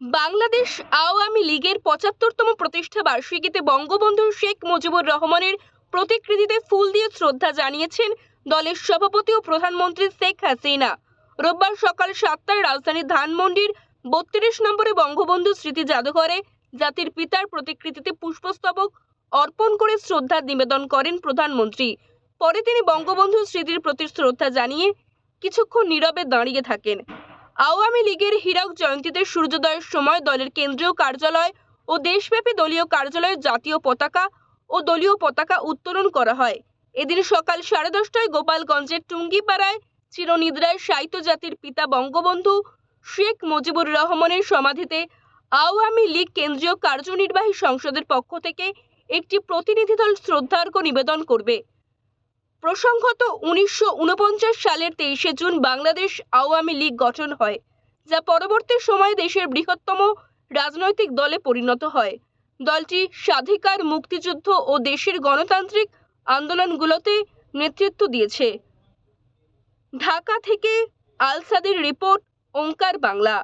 বাংলাদেশ আওয়ামী লীগের পঁচাত্তরতম প্রতিষ্ঠা বার্ষিকীতে বঙ্গবন্ধু শেখ মুজিবুর রহমানের প্রতিকৃতিতে ফুল দিয়ে শ্রদ্ধা জানিয়েছেন দলের সভাপতি ও প্রধানমন্ত্রী শেখ হাসিনা। রোববার সকাল সাতটায় রাজধানীর ধানমন্ডির বত্রিশ নম্বরে বঙ্গবন্ধু স্মৃতি জাদুঘরে জাতির পিতার প্রতিকৃতিতে পুষ্পস্তবক অর্পণ করে শ্রদ্ধা নিবেদন করেন প্রধানমন্ত্রী। পরে তিনি বঙ্গবন্ধু স্মৃতির প্রতি শ্রদ্ধা জানিয়ে কিছুক্ষণ নীরবে দাঁড়িয়ে থাকেন। আওয়ামী লীগের হীরক জয়ন্তীতে সূর্যোদয়ের সময় দলের কেন্দ্রীয় কার্যালয় ও দেশব্যাপী দলীয় কার্যালয়ে জাতীয় পতাকা ও দলীয় পতাকা উত্তোলন করা হয়। এদিন সকাল সাড়ে দশটায় গোপালগঞ্জের টুঙ্গিপাড়ায় চিরনিদ্রায় সাহিত্য জাতির পিতা বঙ্গবন্ধু শেখ মুজিবুর রহমানের সমাধিতে আওয়ামী লীগ কেন্দ্রীয় কার্যনির্বাহী সংসদের পক্ষ থেকে একটি প্রতিনিধি দল শ্রদ্ধার্ঘ্য নিবেদন করবে। প্রসঙ্গত, উনিশশো ঊনপঞ্চাশ সালের তেইশে জুন বাংলাদেশ আওয়ামী লীগ গঠন হয়, যা পরবর্তী সময়ে দেশের বৃহত্তম রাজনৈতিক দলে পরিণত হয়। দলটি স্বাধিকার, মুক্তিযুদ্ধ ও দেশের গণতান্ত্রিক আন্দোলনগুলোতে নেতৃত্ব দিয়েছে। ঢাকা থেকে আলসাদের রিপোর্ট, ওঙ্কার বাংলা।